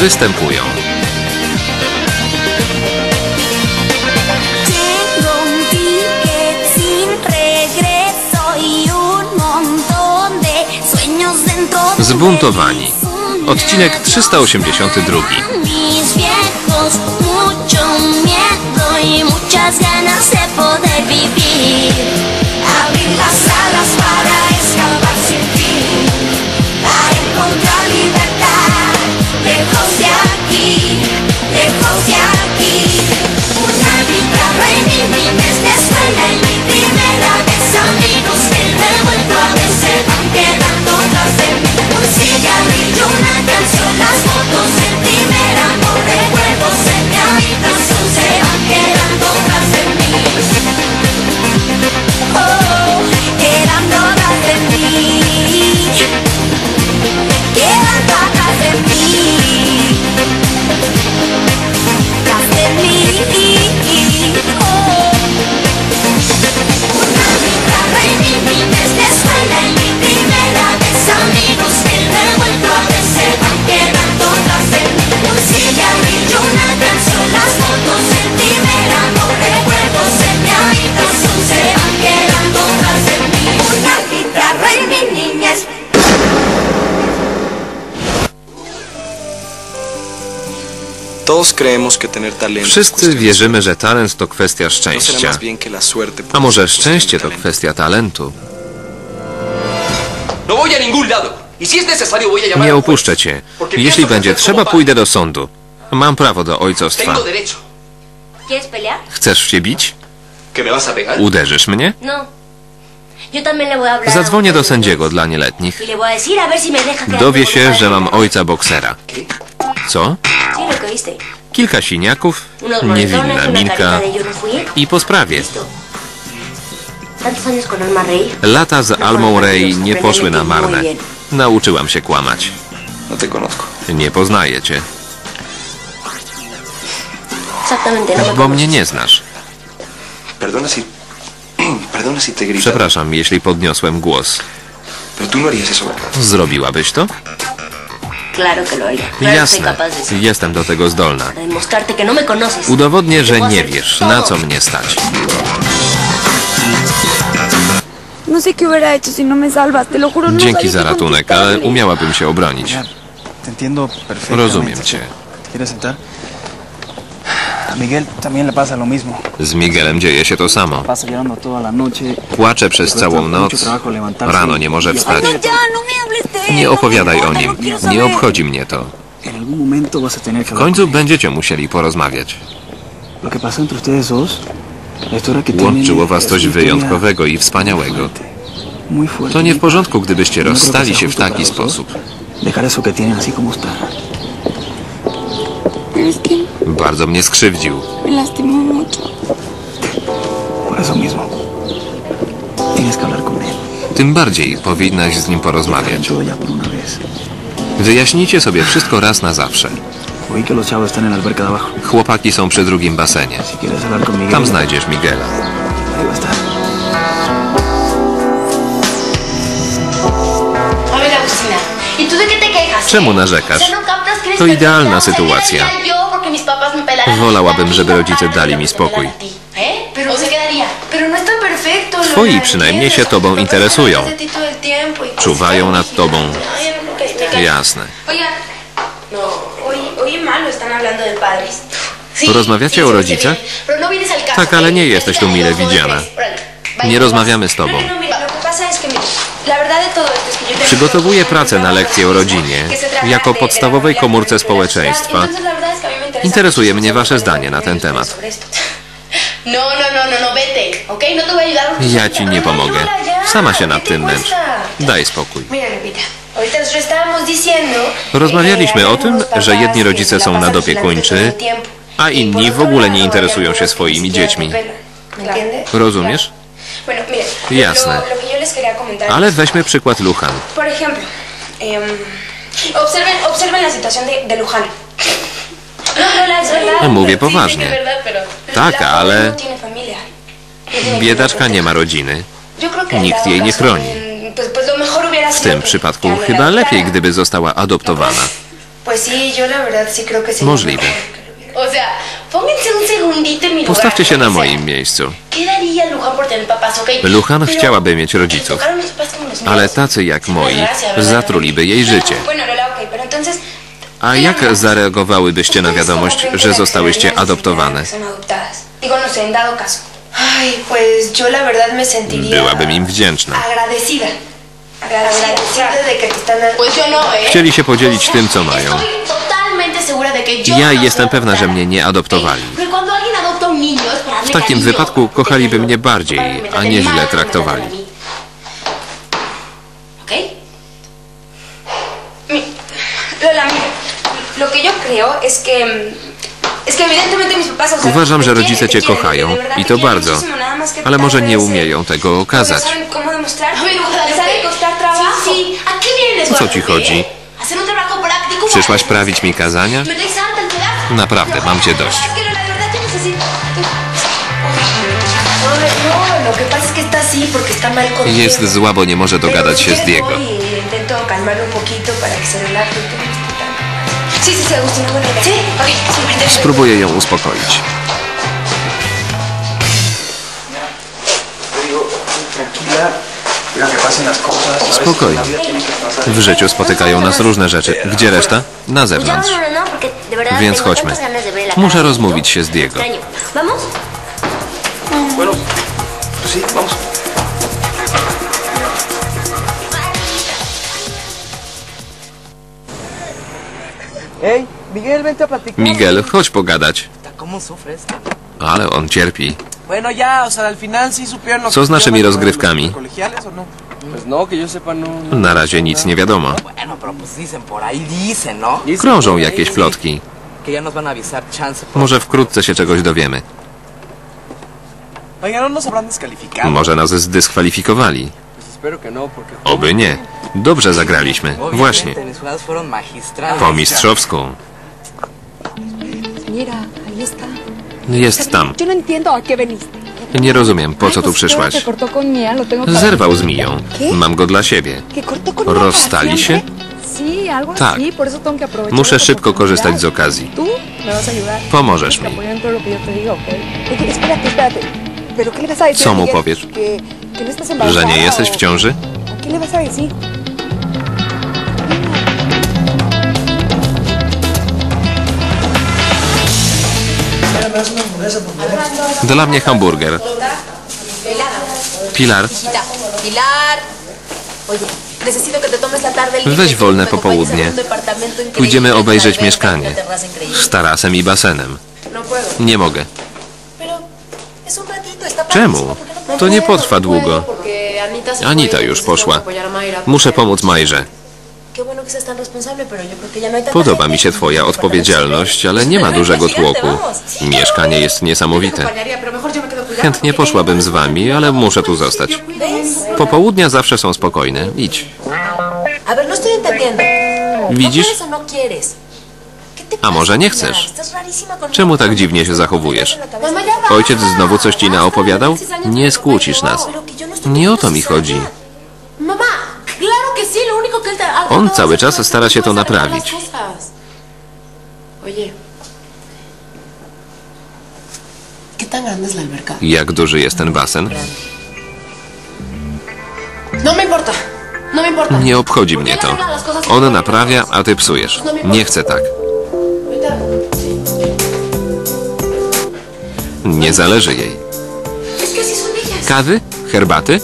występują. Zbuntowani. Odcinek 382. Mis viejos, mucho miedo y muchas ganas de poder vivir. Abrir las alas para. Lejos de Wszyscy wierzymy, że talent to kwestia. ¿No szczęścia. A może szczęście to kwestia talentu? No. Y Nie opuszczę cię. Jeśli będzie trzeba, pójdę do sądu. Mam prawo do ojcostwa. Chcesz się bić? Uderzysz mnie? No. Zadzwonię do sędziego dla nieletnich. Y Dowie się, że mam ojca boksera. Co? Kilka siniaków, niewinna fui. i po sprawie. Rey. Lata z Almą Ray nie poszły na marne. Nauczyłam się kłamać. Nie poznaję cię, bo mnie nie znasz. Przepraszam, jeśli podniosłem głos. No. Zrobiłabyś to? Claro que lo haría. Jasne, capaz de eso. jestem do tego zdolna. No me conoces. Udowodnię, Que że nie wiesz, todo. na co mnie stać. No sé qué hubiera hecho si no me salvas, te lo juro. No Dzięki za ratunek, ale umiałabym się obronić. Rozumiem cię. Miguel también le pasa lo mismo. Z Miguelem dzieje się to samo. Płacze przez całą noc, rano nie może wstać. Ya, no él, Nie no opowiadaj o nim, no nie obchodzi mnie to. W końcu będziecie musieli porozmawiać. Łączyło was coś wyjątkowego i wspaniałego. To nie w porządku, gdybyście No rozstali się w taki sposób. Dejar eso que tienen así como está. Bardzo mnie skrzywdził. Tym bardziej powinnaś z nim porozmawiać. Wyjaśnijcie sobie wszystko raz na zawsze. Chłopaki są przy drugim basenie. Tam znajdziesz Miguela. Czemu narzekasz? O sea, ¿no captas que eres To idealna sytuacja. ¿qué haría yo porque mis papás me pelaran Wolałabym, żeby rodzice dali mi spokój. Twoi przynajmniej się tobą interesują. Czuwają nad tobą. Jasne. Rozmawiacie o rodzicach? Tak, ale nie jesteś tu mile widziana. Nie rozmawiamy z tobą. No, no, Przygotowuję pracę na lekcję o rodzinie jako podstawowej komórce społeczeństwa. Interesa Interesuje mnie wasze zdanie na ten temat. No, no, no, no, no. No Ja ci nie persona pomogę. Lola, ya, Sama się ¿qué nad tym męcz. Daj spokój. Rozmawialiśmy o tym, że jedni rodzice są nadopiekuńczy, a Y inni w ogóle nie interesują się swoimi dziećmi. Rozumiesz? Jasne. Les quería comentar Ale weźmy przykład Luchan. Por ejemplo, em, observen, observen la situación de, de Luján. No, es verdad. Mówię poważnie. Tak, la pobre ale no tiene familia. No tiene biedaczka nie ma rodziny. Yo creo que en Nikt dado jej nie caso, chroni. mm, Pues, pues lo mejor hubiera W sido tym que- przypadku que la chyba lepiej, gdyby została adoptowana. Por Pues sí, yo la verdad sí creo que sí. Możliwe. Postawcie się na moim miejscu. Luhan chciałaby mieć rodziców, ale tacy jak moi zatruliby jej życie. Pero entonces... A jak zareagowałybyście na wiadomość, że zostałyście adoptowane? No. Byłabym im wdzięczna. No, ¿eh? Chcieli się podzielić tym, co mają. Ja no jestem pewna, że mnie nie adoptowali. W takim wypadku kochaliby mnie bardziej, a nie źle traktowali. Uważam, że rodzice cię kochają i to bardzo, ale może nie umieją tego no okazać. saben cómo demostrar. A ver, Les Guadalupe, ha de costar trabajo. Sí, sí. ¿A qué vienes, O co ci chodzi? Przyszłaś prawić mi kazania? Naprawdę, mam cię dość. Jest zła, bo nie może dogadać si się z Diego. voy y intento Spokojnie. W życiu spotykają nas różne rzeczy. Gdzie reszta? Na zewnątrz. Więc chodźmy. Muszę rozmówić się z Diego. Miguel, chodź pogadać. Ale on cierpi. Bueno, ya, o sea, al final sí supieron lo Co z naszymi rozgrywkami? no? No, no. Na razie nic nie wiadomo. Krążą jakieś plotki. Może wkrótce się czegoś dowiemy. Może nas zdyskwalifikowali. Oby nie. Dobrze zagraliśmy. Właśnie. Po mistrzowską. Mira, ahí está. Jest tam. No. Nie rozumiem, po co tu przyszłaś. Zerwał z Miją. Mam go dla siebie. Rozstali się? Tak. Muszę szybko korzystać z okazji. Pomożesz mi. apoyo en todo lo que yo te diga, ¿ok? Oye, espérate, espérate. ¿Pero qué le vas a decir Co mu powiesz? Że nie jesteś w ciąży? Dla mnie hamburger. Pilar, Pilar. Weź wolne popołudnie. pójdziemy obejrzeć mieszkanie. Z tarasem i basenem. No. Nie mogę. Czemu? padrísimo, ¿por qué no To nie potrwa długo. Porque Anita y już poszła. Muszę pomóc Majrze. Podoba mi się twoja odpowiedzialność, ale nie ma dużego tłoku. Mieszkanie jest niesamowite. Chętnie poszłabym z wami, ale muszę tu zostać. Popołudnia zawsze są spokojne. Idź. No. Widzisz? ¿No no A może nie chcesz? Czemu tak dziwnie się zachowujesz? Ojciec znowu coś ci naopowiadał? Nie skłócisz nas. No Nie o to mi chodzi. necesidad. Mamá, claro que sí, lo único que él te ha On cały czas stara się to naprawić. Jak duży jest ten basen? No no. Nie obchodzi mnie to. On naprawia, a ty psujesz. Nie chcę tak. Nie zależy jej. Kawy? Herbaty?